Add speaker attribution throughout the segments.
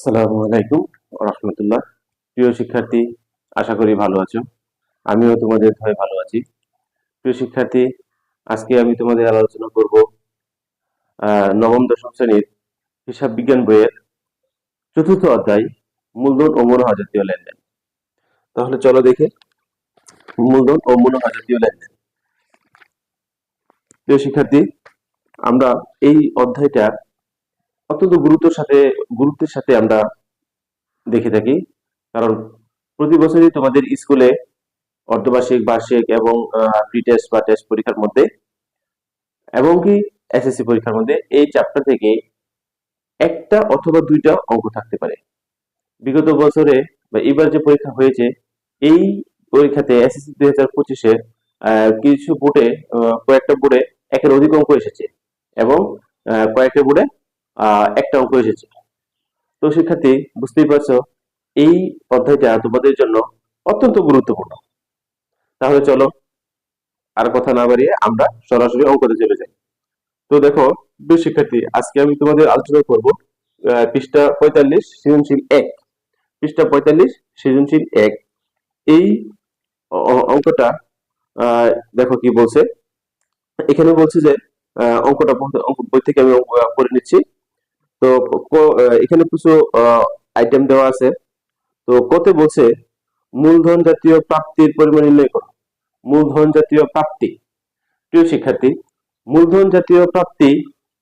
Speaker 1: আসসালামু আলাইকুম রহমতুল্লাহ। প্রিয় শিক্ষার্থী, আশা করি ভালো আছো। আমিও তোমাদের ভয়ে ভালো আছি। প্রিয় শিক্ষার্থী, আজকে আমি তোমাদের আলোচনা করব নবম, দশম শ্রেণির হিসাব বিজ্ঞান বইয়ের চতুর্থ অধ্যায়, মূলধন ও মনোহাজাতীয় লেনদেন। তাহলে চলো দেখে, মূলধন ও মনোহাজাতীয় লেনদেন। প্রিয় শিক্ষার্থী, আমরা এই অধ্যায়টা অত্যন্ত গুরুত্বের সাথে গুরুত্বের সাথে আমরা দেখে থাকি। কারণ প্রতি বছরই তোমাদের স্কুলে অর্ধবার্ষিক, বার্ষিক এবং প্রি টেস্ট বা টেস্ট পরীক্ষার মধ্যে এবং কি এসএসসি পরীক্ষার মধ্যে এই চ্যাপ্টার থেকে একটা অথবা দুইটা অঙ্ক থাকতে পারে। বিগত বছরে বা এবার যে পরীক্ষা হয়েছে, এই পরীক্ষাতে এসএসসি দুই হাজার পঁচিশে কিছু বোর্ডে কয়েকটা বোর্ডে একের অধিক অঙ্ক এসেছে এবং কয়েকটা বোর্ডে একটা অঙ্ক এসেছে। তো শিক্ষার্থী, বুঝতেই পারছ, এই অধ্যায়টা তোমাদের জন্য অত্যন্ত গুরুত্বপূর্ণ। তাহলে চলো, আর কথা না বাড়িয়ে আমরা সরাসরি অঙ্কতে চলে যাই। তো দেখো, প্রিয় শিক্ষার্থী, আজকে আমি তোমাদের আলোচনা করব পৃষ্ঠা পঁয়তাল্লিশ, সৃজনশীল এক। পৃষ্ঠা পঁয়তাল্লিশ, সৃজনশীল এক। এই অঙ্কটা দেখো কি বলছে। এখানে বলছে যে অঙ্কটা অঙ্ক বই থেকে আমি করে নিচ্ছি। তো এখানে কিছু আইটেম দেওয়া আছে। তো কতে বলছে, মূলধন জাতীয় প্রাপ্তির পরিমাণ নির্ণয় করো। মূলধন জাতীয় প্রাপ্তি। প্রিয় শিক্ষার্থী, মূলধন জাতীয় প্রাপ্তি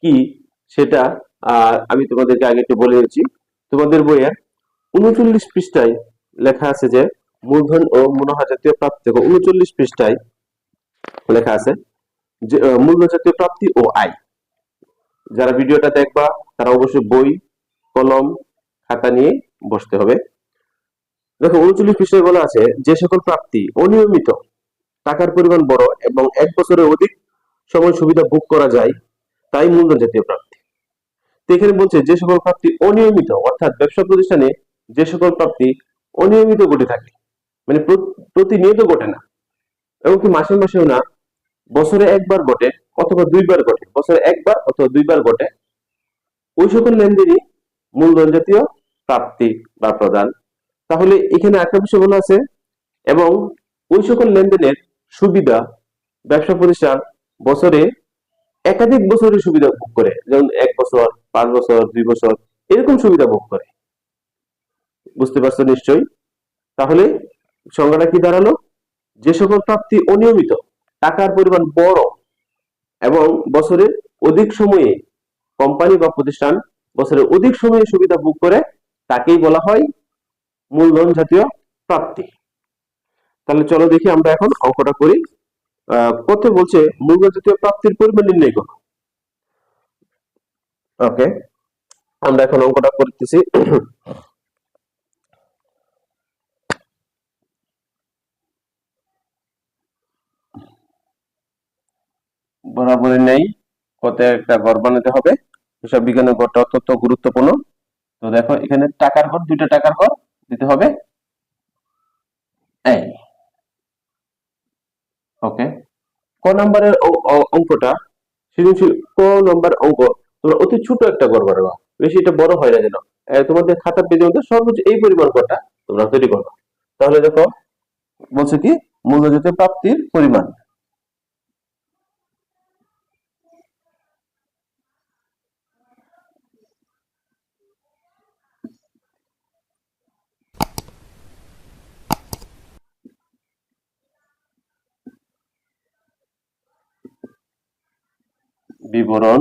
Speaker 1: কি? সেটা আমি তোমাদেরকে আগে একটু বলে দিচ্ছি। তোমাদের বইয়ে উনচল্লিশ পৃষ্ঠায় লেখা আছে যে, মূলধন ও মুনাফা জাতীয় প্রাপ্তি। উনচল্লিশ পৃষ্ঠায় লেখা আছে যে মূলধন জাতীয় প্রাপ্তি ও আয়। যারা ভিডিওটা দেখবা, তারা অবশ্যই বই, কলম, খাতা নিয়ে বসতে হবে। দেখো, উনচল্লিশ পৃষ্ঠায় বলা আছে, যে সকল প্রাপ্তি অনিয়মিত, টাকার পরিমাণ বড় এবং এক বছরের অধিক সময় সুবিধা ভোগ করা যায়, তাই মূলধন জাতীয় প্রাপ্তি। তো এখানে বলছে, যে সকল প্রাপ্তি অনিয়মিত, অর্থাৎ ব্যবসা প্রতিষ্ঠানে যে সকল প্রাপ্তি অনিয়মিত ঘটে থাকে। মানে প্রতিনিয়ত ঘটে না। এমনকি মাসে মাসেও না বছরে একবার ঘটে অথবা দুইবার ঘটে, বছরে একবার অথবা দুইবার ঘটে, ওই সকল লেনদেনই মূলধন জাতীয় প্রাপ্তি বা প্রদান। তাহলে এখানে একটা বিষয় বলা আছে, এবং ওই সকল লেনদেনের সুবিধা ব্যবসা প্রতিষ্ঠান বছরে একাধিক বছরের সুবিধা ভোগ করে, যেমন এক বছর, পাঁচ বছর, দুই বছর, এরকম সুবিধা ভোগ করে। বুঝতে পারছ নিশ্চয়ই? তাহলে সংজ্ঞাটা কি দাঁড়াল? যে সকল প্রাপ্তি অনিয়মিত টাকার পরিমাণ বড় এবং বছরের অধিক সময়ে কোম্পানি বা প্রতিষ্ঠান বছরে অধিক সময়ে সুবিধা ভোগ করে, তাকেই বলা হয় মূলধন জাতীয় প্রাপ্তি। তাহলে চলো দেখি আমরা এখন অঙ্কটা করি। কত বলছে মূলধন জাতীয় প্রাপ্তির পরিমাণ নির্ণয় করো। ওকে আমরা এখন অঙ্কটা করতেছি। বরাবরই নেই। কত একটা ঘর বানাতে হবে। হিসাব বিজ্ঞানের ঘরটা অত্যন্ত গুরুত্বপূর্ণ। তো দেখো, এখানে টাকার ঘর, দুইটা টাকার ঘর দিতে হবে। ওকে। ক নাম্বারের অঙ্কটা? সৃজনশীল ক নাম্বার অঙ্ক। তোমরা অতি ছোট একটা ঘর বানাবা। বেশি এটা বড় হয় না যেন। তোমাদের খাতার পেজের মধ্যে সর্বোচ্চ এই পরিমাণ ঘরটা তোমরা তৈরি করবা। তাহলে দেখো, বলছে কি? মূল্যজাতীয় প্রাপ্তির পরিমাণ। বিবরণ,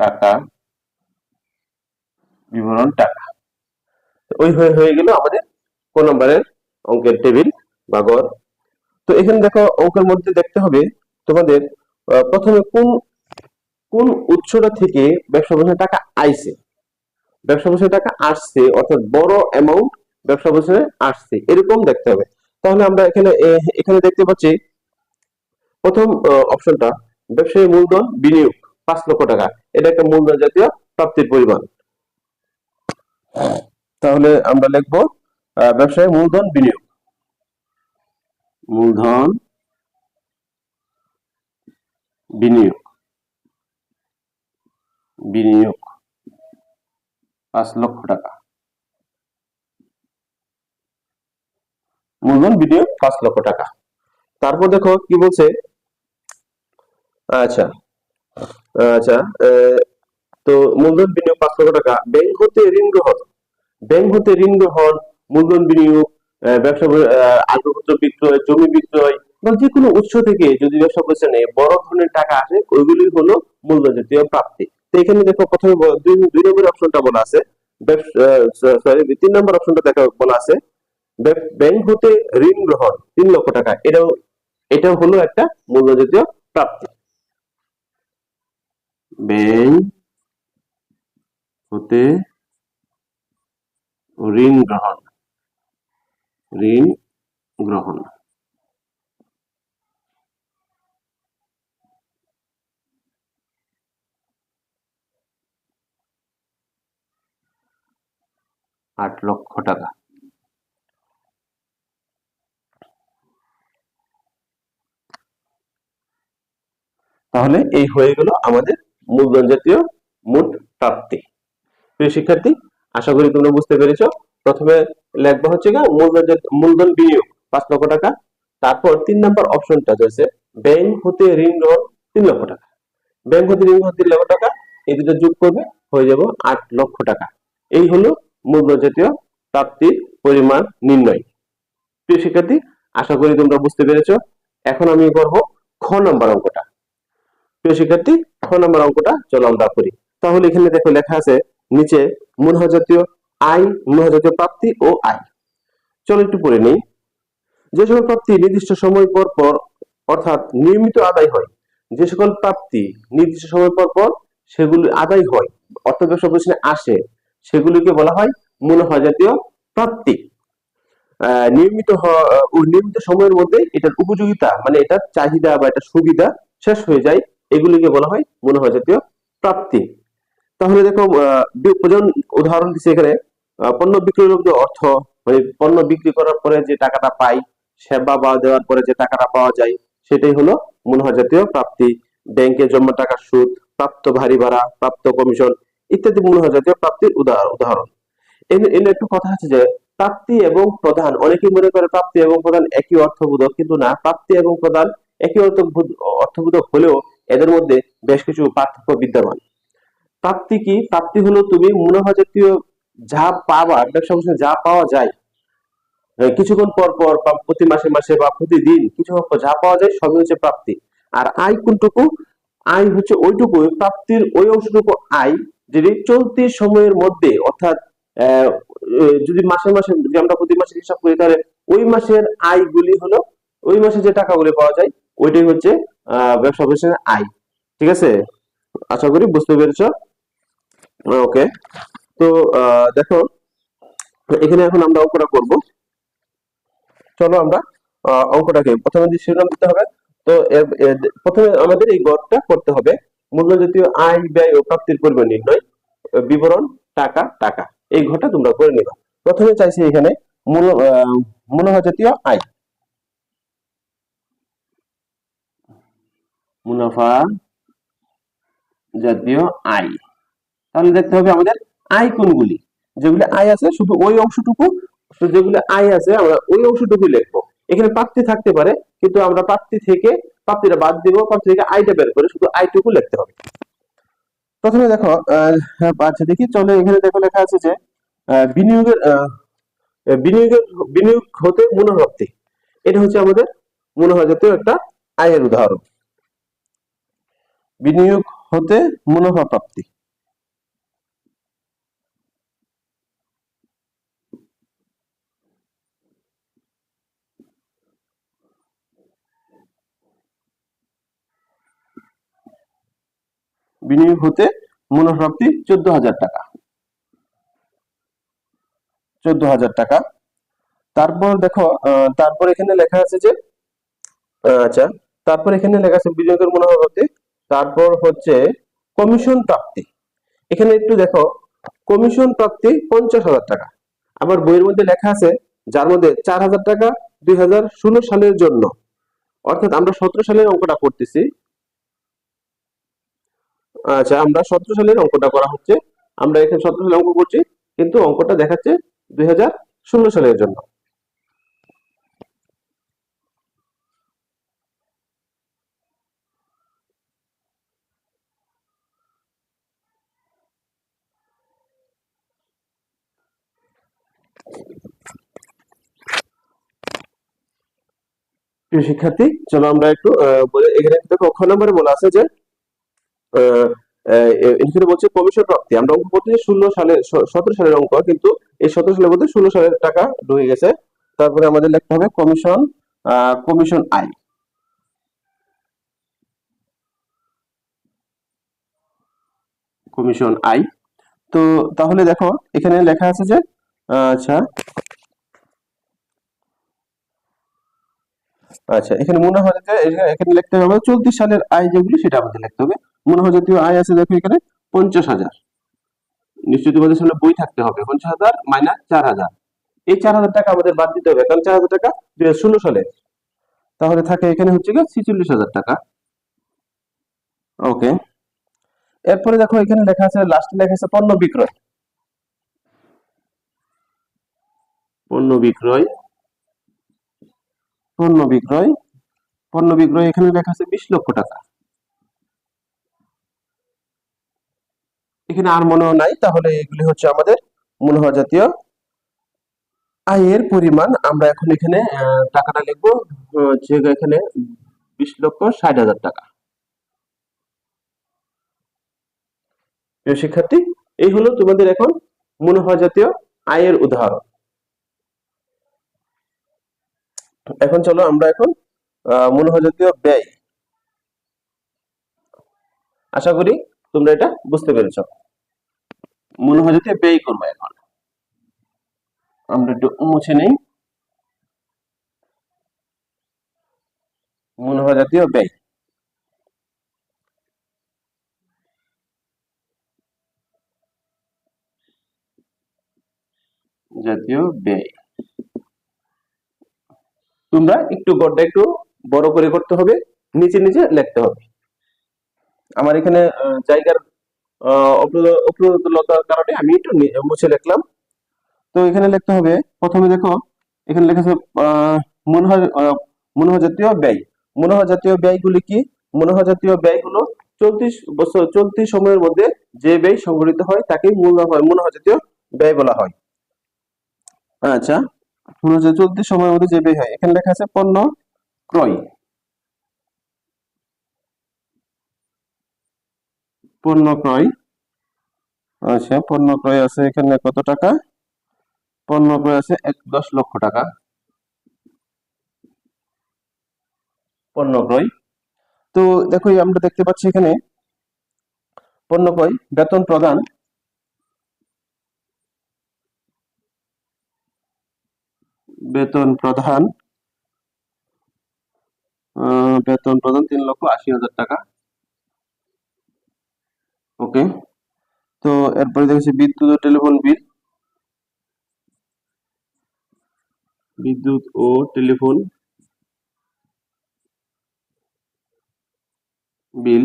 Speaker 1: টাকা বিবরণ, টাকা। ওই হয়ে হয়ে গেল আমাদের কোন নম্বরের অঙ্কের টেবিল বা গড়। তো এখানে দেখো অঙ্কের মধ্যে দেখতে হবে তোমাদের প্রথমে কোন কোন উৎসটা থেকে ব্যবসা প্রতিষ্ঠানে টাকা আইছে? ব্যবসা প্রতিষ্ঠানে টাকা আসছে, অর্থাৎ বড় অ্যামাউন্ট ব্যবসা প্রতিষ্ঠানে আসছে, এরকম দেখতে হবে। তাহলে আমরা এখানে এখানে দেখতে পাচ্ছি প্রথম অপশনটা ব্যবসায়ী মূলধন বিনিয়োগ, পাঁচ লক্ষ টাকা। এটা একটা মূলধন জাতীয় প্রাপ্তির পরিমাণ। তাহলে আমরা লিখব ব্যবসায়ী মূলধন বিনিয়োগ। মূলধন বিনিয়োগ। বিনিয়োগ, পাঁচ লক্ষ টাকা। মূলধন বিনিয়োগ, পাঁচ লক্ষ টাকা। তারপর দেখো কি বলছে আচ্ছা। আচ্ছা তো মূলধন বিনিয়োগ পাঁচ লক্ষ টাকা। ব্যাংক হতে ঋণ গ্রহণ। ব্যাংক হতে ঋণ গ্রহণ মূলধন বিনিয়োগ ব্যবসা আহ, বিক্রয় জমি বিক্রয় বা যে কোনো উৎস থেকে যদি ব্যবসা প্রতিষ্ঠানে বড় ধরনের টাকা আসে ওইগুলি হলো মূলধন জাতীয় প্রাপ্তি। তো এখানে দেখো প্রথমে দুই নম্বর অপশনটা বলা আছে। সরি তিন নম্বর অপশনটা দেখা বলা আছে। ব্যাংক হতে ঋণ গ্রহণ তিন লক্ষ টাকা। এটাও এটা হলো একটা মূলধন জাতীয় প্রাপ্তি। ব্যাংক হতে ঋণ গ্রহণ ঋণ গ্রহণ। আট লক্ষ টাকা। তাহলে এই হয়ে গেল আমাদের মূলধন জাতীয় মোট প্রাপ্তি। প্রিয় শিক্ষার্থী, আশা করি তোমরা বুঝতে পেরেছ। প্রথমে লেখবা হচ্ছে গা মূলধন মূলধন বিনিয়োগ, পাঁচ লক্ষ টাকা। তারপর তিন নম্বর অপশনটা রয়েছে, ব্যাংক হতে ঋণ গ্রহণ তিন লক্ষ টাকা। ব্যাংক হতে ঋণ গ্রহণ তিন লক্ষ টাকা, এই দুটো যোগ করবে, হয়ে যাব আট লক্ষ টাকা। এই হলো মূলধন জাতীয় প্রাপ্তির পরিমাণ নির্ণয়। প্রিয় শিক্ষার্থী, আশা করি তোমরা বুঝতে পেরেছ। এখন আমি করব খ নম্বর অঙ্কটা। প্রিয় শিক্ষার্থী খ নম্বর অঙ্কটা চলো আমরা করি। তাহলে এখানে দেখো লেখা আছে, নিচে মুনাফা জাতীয় আয় মুনাফা জাতীয় প্রাপ্তি ও আয় চলো একটু পড়ে নেই। যে সকল প্রাপ্তি নির্দিষ্ট সময় পর পর অর্থাৎ নিয়মিত আদায় হয়, যে সকল প্রাপ্তি নির্দিষ্ট সময় পর পর সেগুলি আদায় হয় অর্থ ব্যবসা প্রতিষ্ঠানে আসে, সেগুলিকে বলা হয় মুনাফা জাতীয় প্রাপ্তি। নিয়মিত নিয়মিত সময়ের মধ্যে এটার উপযোগিতা মানে এটার চাহিদা বা এটা সুবিধা শেষ হয়ে যায় এগুলিকে বলা হয় মুনাফা জাতীয় প্রাপ্তি। তাহলে দেখো আহ, উদাহরণ দিচ্ছে এখানে পণ্য বিক্রয় লব্ধ অর্থ মানে পণ্য বিক্রি করার পরে যে টাকাটা পাই সেবা বা দেওয়ার পরে যে টাকাটা পাওয়া যায় সেটাই হলো মুনাফা জাতীয় প্রাপ্তি। ব্যাংকে জমা টাকার সুদ প্রাপ্ত ভারী ভাড়া প্রাপ্ত কমিশন ইত্যাদি মুনাফা জাতীয় প্রাপ্তির উদাহরণ। এখানে একটু কথা আছে যে প্রাপ্তি এবং প্রধান অনেকে মনে করে প্রাপ্তি এবং প্রধান একই অর্থবোধক কিন্তু না প্রাপ্তি এবং প্রধান একই অর্থবোধ অর্থবোধক হলেও এদের মধ্যে বেশ কিছু পার্থক্য বিদ্যমান। প্রাপ্তি কি প্রাপ্তি হলো তুমি মুনাফা জাতীয় যা পাবা, ব্যবসা প্রতিষ্ঠানে যা পাওয়া যায় কিছুক্ষণ পর পর বা প্রতি মাসে মাসে বা প্রতিদিন পর যা পাওয়া যায় সবই হচ্ছে প্রাপ্তি। আর আয় কোনটুকু? আয় হচ্ছে ওইটুকু, প্রাপ্তির ওই অংশটুকু আয় যেটি চলতি সময়ের মধ্যে অর্থাৎ যদি মাসে মাসে যদি আমরা প্রতি মাসে হিসাব করি তাহলে ওই মাসের আয়গুলি হলো ওই মাসে যে টাকাগুলি পাওয়া যায়, ওইটাই হচ্ছে ব্যবসা প্রতিষ্ঠানের আয়। ঠিক আছে? আশা করি বুঝতে পেরেছ? ওকে তো দেখো এখানে এখন আমরা অঙ্কটা করব। চলো আমরা অঙ্কটাকে প্রথমে দিয়ে শিরোনাম দিতে হবে, তো প্রথমে আমাদের এই গড়টা করতে হবে। মূল্য জাতীয় আয়, ব্যয় ও প্রাপ্তির পরিমাণ নির্ণয়, বিবরণ, টাকা টাকা। এই ঘরটা তোমরা করে নিবা। প্রথমে চাইছি এখানে মূল মুনাফা জাতীয় আয়। মুনাফা জাতীয় আয়। তাহলে দেখতে হবে আমাদের আয় কোনগুলি? যেগুলি আয় আছে, শুধু ওই অংশটুকু যেগুলো আয় আছে, আমরা ওই অংশটুকু লিখব। এখানে প্রাপ্তি থাকতে পারে, কিন্তু আমরা প্রাপ্তি থেকে, প্রাপ্তিটা বাদ দিব, প্রাপ্তি থেকে আয়টা বের করে শুধু আয়টুকু লিখতে হবে। প্রথমে দেখো আচ্ছা দেখি, চলে, এখানে দেখো লেখা আছে যে বিনিয়োগের বিনিয়োগের, বিনিয়োগ হতে মুনাফা এটা হচ্ছে আমাদের মুনাফা জাতীয় একটা আয়ের উদাহরণ। বিনিয়োগ হতে মুনাফা প্রাপ্তি। বিনিয়োগ হতে মুনাফা প্রাপ্তি চোদ্দ হাজার টাকা। চোদ্দ হাজার টাকা। তারপর দেখো তারপর এখানে লেখা আছে যে আচ্ছা তারপর এখানে লেখা আছে বিনিয়োগের মুনাফা প্রাপ্তি তারপর হচ্ছে কমিশন প্রাপ্তি। এখানে একটু দেখো কমিশন প্রাপ্তি পঞ্চাশ হাজার টাকা। আবার বইয়ের মধ্যে লেখা আছে, যার মধ্যে চার হাজার টাকা দুই হাজার ষোলো সালের জন্য। অর্থাৎ আমরা সতেরো সালের অঙ্কটা করতেছি আচ্ছা আমরা সতেরো সালের অঙ্কটা করা হচ্ছে। আমরা এখানে সতেরো সালে অঙ্ক করছি, কিন্তু অঙ্কটা দেখাচ্ছে দুই হাজার ষোলো সালের জন্য। প্রিয় শিক্ষার্থী, চলো আমরা একটু এখানে দেখো খ নম্বরে বলা আছে যে এখানে বলছে কমিশন প্রাপ্তি। আমরা অঙ্ক করতে ষোলো সালে সতেরো সালের অঙ্ক, কিন্তু এই সতেরো সালের মধ্যে ষোলো সালের টাকা ঢুকে গেছে। তারপরে আমাদের লিখতে হবে কমিশন কমিশন আয় কমিশন আই তো তাহলে দেখো, এখানে লেখা আছে যে আচ্ছা আচ্ছা এখানে মনে হয় যে এখানে- লিখতে হবে চলতি সালের আয় যেগুলি সেটা আমাদের লিখতে হবে। মনে হয় জাতীয় আয় আছে দেখো এখানে পঞ্চাশ হাজার। নিশ্চয়ই তোমাদের সামনে বই থাকতে হবে, পঞ্চাশ হাজার মাইনাস চার হাজার। এই চার হাজার টাকা আমাদের বাদ দিতে হবে, কারণ চার হাজার টাকা দুই ষোলো সালে। তাহলে থাকে এখানে হচ্ছে গিয়ে ছিচল্লিশ হাজার টাকা। ওকে। এরপরে দেখো এখানে লেখা আছে লাস্টে লেখা আছে পণ্য বিক্রয়। পণ্য বিক্রয়। পণ্য বিক্রয় পণ্য বিক্রয় এখানে লেখা আছে বিশ লক্ষ টাকা। এখানে আর মনে নাই, তাহলে এগুলি হচ্ছে আমাদের হয় জাতীয় আয়ের পরিমাণ। আমরা এখন এখানে টাকাটা লিখব হচ্ছে এখানে বিশ লক্ষ ষাট হাজার টাকা। শিক্ষার্থী এই হলো তোমাদের এখন হয় জাতীয় আয়ের উদাহরণ। এখন চলো আমরা এখন আহ, মনে জাতীয় ব্যয়। আশা করি তোমরা এটা বুঝতে পেরেছ। মনে হয় জাতীয় ব্যয় করব এখন। আমরা একটু মুছে নেই। মনে হয় জাতীয় ব্যয়। জাতীয় ব্যয়। তোমরা একটু গড়টা একটু বড় করে করতে হবে, নিচে নিচে লিখতে হবে। আমার এখানে জায়গার অপ্রতুলতার কারণে আমি একটু মুছে লিখলাম। তো এখানে লিখতে হবে, প্রথমে দেখো, এখানে লেখা আছে মনোহর জাতীয় ব্যয়। মনোহর জাতীয় ব্যয়গুলি কি? মনোহর জাতীয় ব্যয়গুলো চলতি বছর চলতি সময়ের মধ্যে যে ব্যয় সংগঠিত হয় তাকে মূল মনোহর জাতীয় ব্যয় বলা হয়। আচ্ছা। জাতীয় চলতি সময়ের মধ্যে যে ব্যয় হয়, এখানে লেখা আছে পণ্য ক্রয়। পণ্য ক্রয়। আচ্ছা পণ্য ক্রয় আছে এখানে কত টাকা? পণ্য ক্রয় আছে এক, দশ লক্ষ টাকা। পণ্য ক্রয়। তো দেখো আমরা দেখতে পাচ্ছি এখানে পণ্য ক্রয়, বেতন প্রদান বেতন প্রধান বেতন প্রধান তিন লক্ষ আশি হাজার টাকা। ওকে তো এরপরে দেখেছি বিদ্যুৎ ও টেলিফোন বিল। বিদ্যুৎ ও টেলিফোন বিল।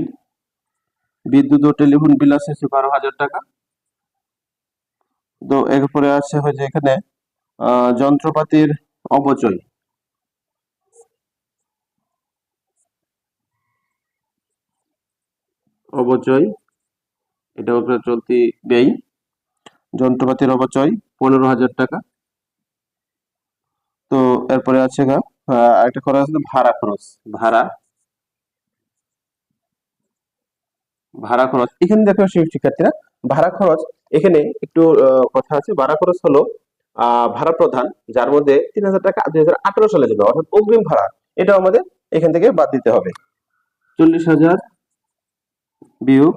Speaker 1: বিদ্যুৎ ও টেলিফোন বিল আছে বারো হাজার টাকা। তো এরপরে আছে হচ্ছে এখানে যন্ত্রপাতির অপচয়। অপচয় এটা উপরে চলতি ব্যয়। যন্ত্রপাতির অপচয়, পনেরো হাজার টাকা। তো, এরপরে আছে গা আরেকটা খরচ আছে, ভাড়া খরচ। ভাড়া। ভাড়া খরচ। এখানে দেখো শিক্ষার্থীরা, ভাড়া খরচ, এখানে একটু কথা আছে। ভাড়া খরচ হলো ভাড়া প্রধান, যার মধ্যে তিন হাজার টাকা দুই হাজার আঠারো সালে যাবে। অর্থাৎ অগ্রিম ভাড়া, এটাও আমাদের এখান থেকে বাদ দিতে হবে। চল্লিশ হাজার বিয়োগ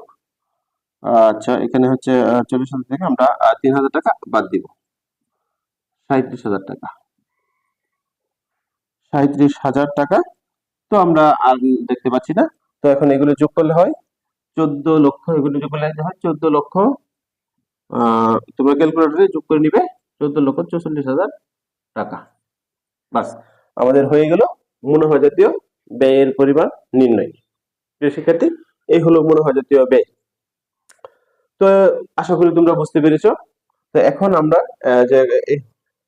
Speaker 1: আচ্ছা এখানে হচ্ছে চল্লিশ হাজার থেকে আমরা তিন হাজার টাকা বাদ দিব। সাঁত্রিশ হাজার টাকা। সাঁত্রিশ হাজার টাকা, তো আমরা আর দেখতে পাচ্ছি না। তো এখন এগুলো যোগ করলে হয় চোদ্দ লক্ষ, এগুলো যোগ করলে হয় চোদ্দ লক্ষ। তোমরা ক্যালকুলেটরে যোগ করে নিবে। চোদ্দ লক্ষ চৌচল্লিশ হাজার টাকা। বাস, আমাদের হয়ে গেল মনোহর জাতীয় ব্যয়ের পরিমাণ নির্ণয়। প্রিয় শিক্ষার্থী, এই হলো মনোহর জাতীয় ব্যয়। তো, আশা করি তোমরা বুঝতে পেরেছ। তো এখন আমরা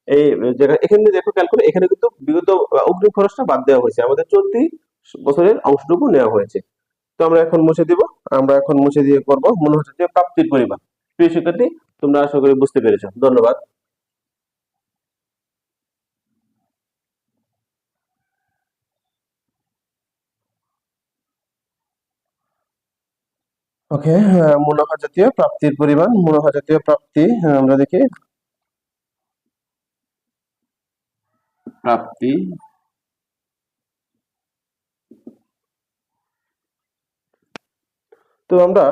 Speaker 1: এই- জায়গা, এখানে দেখো খেয়াল করে এখানে কিন্তু বিগত অগ্রিম খরচটা বাদ দেওয়া হয়েছে। আমাদের চলতি বছরের অংশটুকু নেওয়া হয়েছে। তো আমরা এখন মুছে দিব, আমরা এখন মুছে দিয়ে করব মনে হচ্ছে যে প্রাপ্তির পরিমাণ। প্রিয় শিক্ষার্থী, তোমরা আশা করি বুঝতে পেরেছ। ধন্যবাদ। ওকে মুনাফা জাতীয় প্রাপ্তির পরিমাণ, মুনাফা জাতীয় প্রাপ্তি আমরা দেখি। প্রাপ্তি। তো আমরা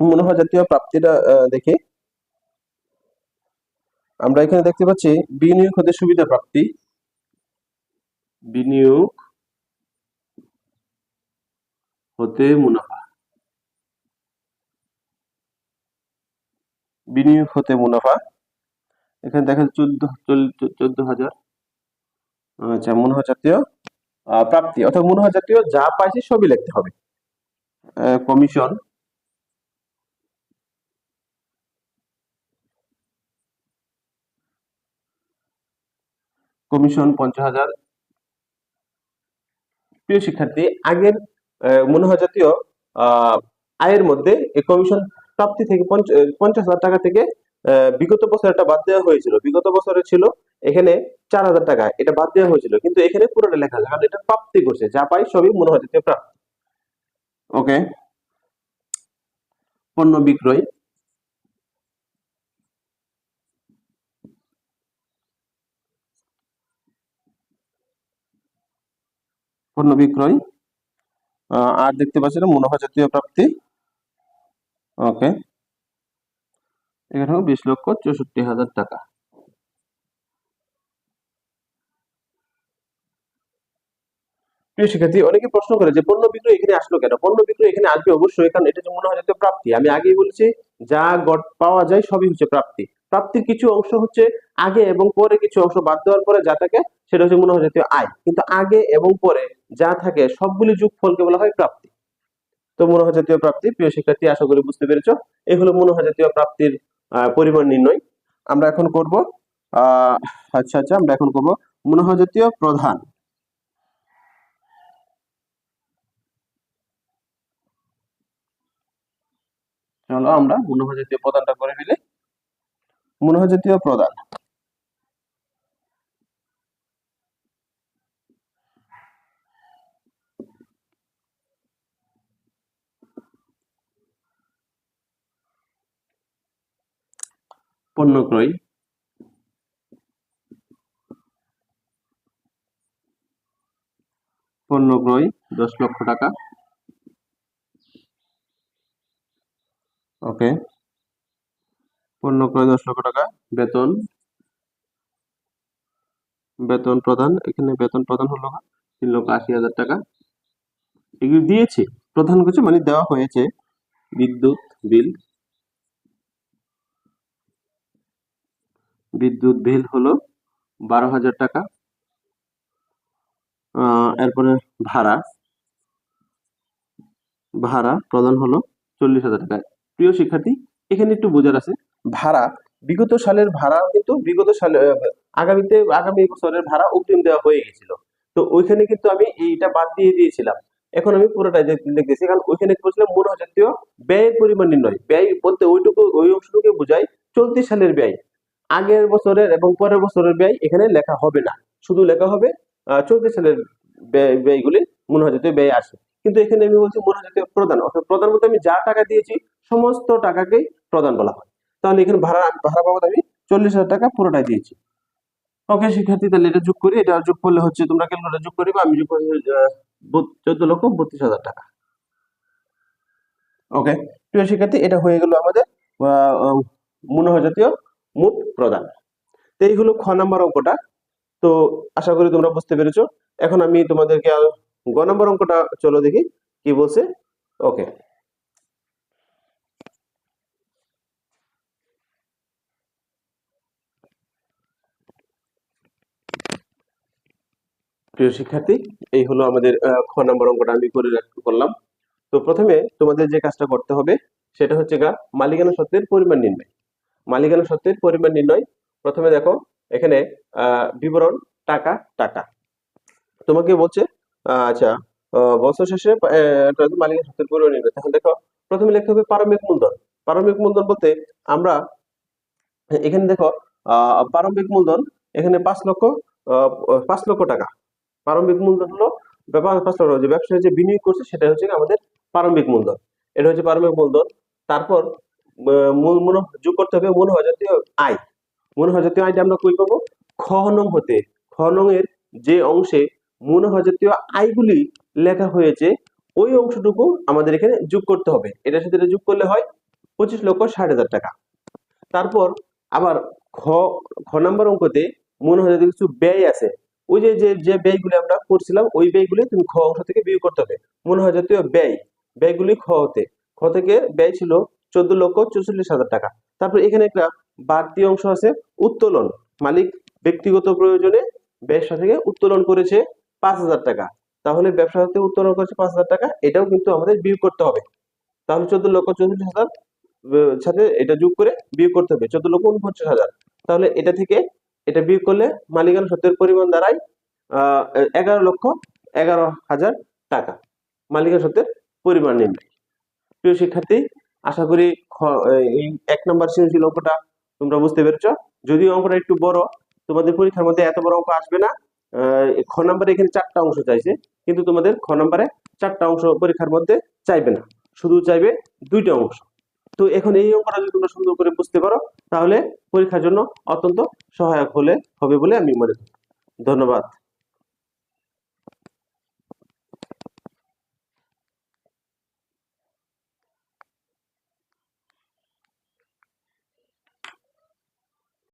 Speaker 1: মুনাফা জাতীয় প্রাপ্তিটা দেখি। আমরা এখানে দেখতে পাচ্ছি বিনিয়োগ হতে সুবিধা প্রাপ্তি। বিনিয়োগ হতে মুনাফা বিনিয়োগ হতে মুনাফা। এখানে দেখা যাচ্ছে চোদ্দ চোদ্দ হাজার। আচ্ছা মুনাফা জাতীয় প্রাপ্তি, অর্থাৎ মুনাফা জাতীয় যা পাইছে সবই লিখতে হবে। কমিশন। কমিশন পঞ্চাশ হাজার। প্রিয় শিক্ষার্থী, আগের মুনাফা জাতীয় আয়ের মধ্যে এই কমিশন প্রাপ্তি থেকে পঞ্চাশ হাজার টাকা থেকে বিগত বছর এটা বাদ দেওয়া হয়েছিল। বিগত বছরে ছিল এখানে চার হাজার টাকা, এটা বাদ দেওয়া হয়েছিল। কিন্তু এখানে পুরোটা লেখা আছে, কারণ এটা প্রাপ্তি করছে, যা পাই সবই মুনাফা জাতীয় প্রাপ্তি। ওকে পণ্য বিক্রয়। পণ্য বিক্রয়। আর দেখতে পাচ্ছেন মুনাফা জাতীয় প্রাপ্তি। ওকে। এখানে বিশ লক্ষ চৌষট্টি হাজার টাকা। প্রিয় শিক্ষার্থী, অনেকে প্রশ্ন করে যে পণ্য বিক্রয় এখানে আসলো কেন? পণ্য বিক্রয় এখানে আসবে অবশ্যই, কারণ এটা মনে হয় প্রাপ্তি। আমি আগেই বলেছি, যা গড় পাওয়া যায় সবই হচ্ছে প্রাপ্তি। প্রাপ্তির কিছু অংশ হচ্ছে আগে এবং পরে কিছু অংশ বাদ দেওয়ার পরে যা থাকে সেটা হচ্ছে মনে হয় জাতীয় আয়। কিন্তু আগে এবং পরে যা থাকে সবগুলি যোগফলকে বলা হয় প্রাপ্তি। তো মনোহ জাতীয় প্রাপ্তি প্রিয় শিক্ষার্থী, আশা করি বুঝতে পেরেছ। এই হলো মনোহ জাতীয় প্রাপ্তির পরিমাণ নির্ণয়। আমরা এখন করব আচ্ছা আচ্ছা আমরা এখন করব মনোহ জাতীয় প্রধান। চলো আমরা মনোহ জাতীয় প্রদানটা করে ফেলি। মনোহ জাতীয় প্রদান পণ্য ক্রয়। পণ্য ক্রয়, দশ লক্ষ টাকা। ওকে। পণ্য ক্রয়, দশ লক্ষ টাকা। বেতন। বেতন প্রদান এখানে বেতন প্রদান হলো তিন লক্ষ আশি হাজার টাকা। এগুলো দিয়েছে। প্রধান করছে মানে দেওয়া হয়েছে। বিদ্যুৎ, বিল। বিদ্যুৎ বিল হলো বারো হাজার টাকা। এরপরে ভাড়া। ভাড়া প্রদান হলো চল্লিশ হাজার টাকা। প্রিয় শিক্ষার্থী, এখানে একটু বোঝার আছে। ভাড়া, বিগত সালের ভাড়া কিন্তু বিগত সালে আগামীতে, আগামী বছরের ভাড়া অগ্রিম দেওয়া হয়ে গেছিল। তো ওইখানে কিন্তু আমি এইটা বাদ দিয়ে দিয়েছিলাম। এখন আমি পুরোটাই দেখ- লিখতেছি, কারণ ওইখানে বলছিলাম মূলধন জাতীয় ব্যয়ের পরিমাণ নির্ণয়। ব্যয় বলতে ওইটুকু, ওই অংশটুকু বোঝায়। চলতি সালের ব্যয়। আগের বছরের এবং পরের বছরের ব্যয় এখানে লেখা হবে না। শুধু লেখা হবে চলতি সালের ব্যয় ব্যয়গুলি জাতীয় ব্যয় আসে কিন্তু এখানে আমি বলছি জাতীয় প্রদান। অর্থাৎ প্রদান বলতে আমি যা টাকা দিয়েছি সমস্ত টাকাকেই প্রদান বলা হয়। তাহলে এখানে ভাড়া ভাড়া বাবদ আমি চল্লিশ হাজার টাকা পুরোটাই দিয়েছি। ওকে শিক্ষার্থী তাহলে এটা যোগ করি। এটা যোগ করলে হচ্ছে তোমরা ক্যালকুলেটর যোগ করিবে আমি যোগ করি চোদ্দ লক্ষ বত্রিশ হাজার টাকা। ওকে প্রিয় শিক্ষার্থী এটা হয়ে গেল আমাদের আহ, জাতীয় মোট প্রদান। তো এই হলো খ নাম্বার অঙ্কটা। তো আশা করি তোমরা বুঝতে পেরেছ। এখন আমি তোমাদেরকে গ নম্বর অঙ্কটা চলো দেখি কি বলছে। ওকে। প্রিয় শিক্ষার্থী, এই হলো আমাদের খ নম্বর অঙ্কটা আমি করে করলাম। তো প্রথমে তোমাদের যে কাজটা করতে হবে, সেটা হচ্ছে গা, মালিকানা সত্ত্বের পরিমাণ নির্ণয়। মালিকানা সত্ত্বের পরিমাণ নির্ণয়। প্রথমে দেখো, এখানে বিবরণ, টাকা টাকা। তোমাকে বলছে আচ্ছা বছর শেষে মালিকানা সত্ত্বের পরিমাণ নির্ণয়। তাহলে দেখো, প্রথমে লিখতে হবে প্রারম্ভিক মূলধন। প্রারম্ভিক মূলধন বলতে আমরা, এখানে দেখো প্রারম্ভিক মূলধন, এখানে পাঁচ লক্ষ পাঁচ লক্ষ টাকা। প্রারম্ভিক মূলধন হলো, ব্যাপার পাঁচ লক্ষ যে ব্যবসায় যে বিনিয়োগ করছে সেটা হচ্ছে আমাদের প্রারম্ভিক মূলধন। এটা হচ্ছে প্রারম্ভিক মূলধন। তারপর মূল যোগ করতে হবে মূলধন জাতীয় আয়। মূলধন জাতীয় আয়টা আমরা কই পাবো? খ নং হতে। খ এর যে অংশে মূলধন জাতীয় আয়গুলি লেখা হয়েছে, ওই অংশটুকু আমাদের এখানে যোগ করতে হবে। এটার সাথে এটা যোগ করলে হয় পঁচিশ লক্ষ ষাট হাজার টাকা। তারপর আবার খ খ নাম্বার অঙ্কতে মনে হয় যে কিছু ব্যয় আছে। ওই যে যে যে ব্যয়গুলি আমরা করছিলাম, ওই ব্যয়গুলি তুমি খ অংশ থেকে বিয়োগ করতে হবে। মনে হয় জাতীয় ব্যয়। ব্যয়গুলি খ হতে। খ থেকে ব্যয় ছিল চোদ্দ লক্ষ চৌচল্লিশ হাজার টাকা। তারপর এখানে একটা বাড়তি অংশ আছে, উত্তোলন। মালিক ব্যক্তিগত প্রয়োজনে ব্যবসা থেকে উত্তোলন করেছে পাঁচ হাজার টাকা। তাহলে ব্যবসা থেকে উত্তোলন করেছে পাঁচ হাজার টাকা, এটাও কিন্তু আমাদের বিয়োগ করতে হবে। তাহলে চোদ্দ লক্ষ চৌচল্লিশ হাজার সাথে এটা যোগ করে বিয়োগ করতে হবে, চোদ্দ লক্ষ উনপঞ্চাশ হাজার। তাহলে এটা থেকে এটা বিয়োগ করলে মালিকানা সত্যের পরিমাণ দাঁড়ায় এগারো লক্ষ এগারো হাজার টাকা। মালিকানা সত্যের পরিমাণ নির্ণয়। প্রিয় শিক্ষার্থী আশা করি এই এক নম্বর সৃজনশীল অঙ্কটা। তোমরা বুঝতে পেরেছ? যদিও অঙ্কটা একটু বড়, তোমাদের পরীক্ষার মধ্যে এত বড় অঙ্ক আসবে না। খ নম্বরে এখানে চারটা অংশ চাইছে, কিন্তু তোমাদের খ নম্বরে চারটা অংশ পরীক্ষার মধ্যে চাইবে না। শুধু চাইবে দুইটা অংশ। তো এখন এই অঙ্কটা যদি তোমরা সুন্দর করে বুঝতে পারো, তাহলে পরীক্ষার জন্য অত্যন্ত সহায়ক হলে, হবে বলে আমি মনে করি। ধন্যবাদ।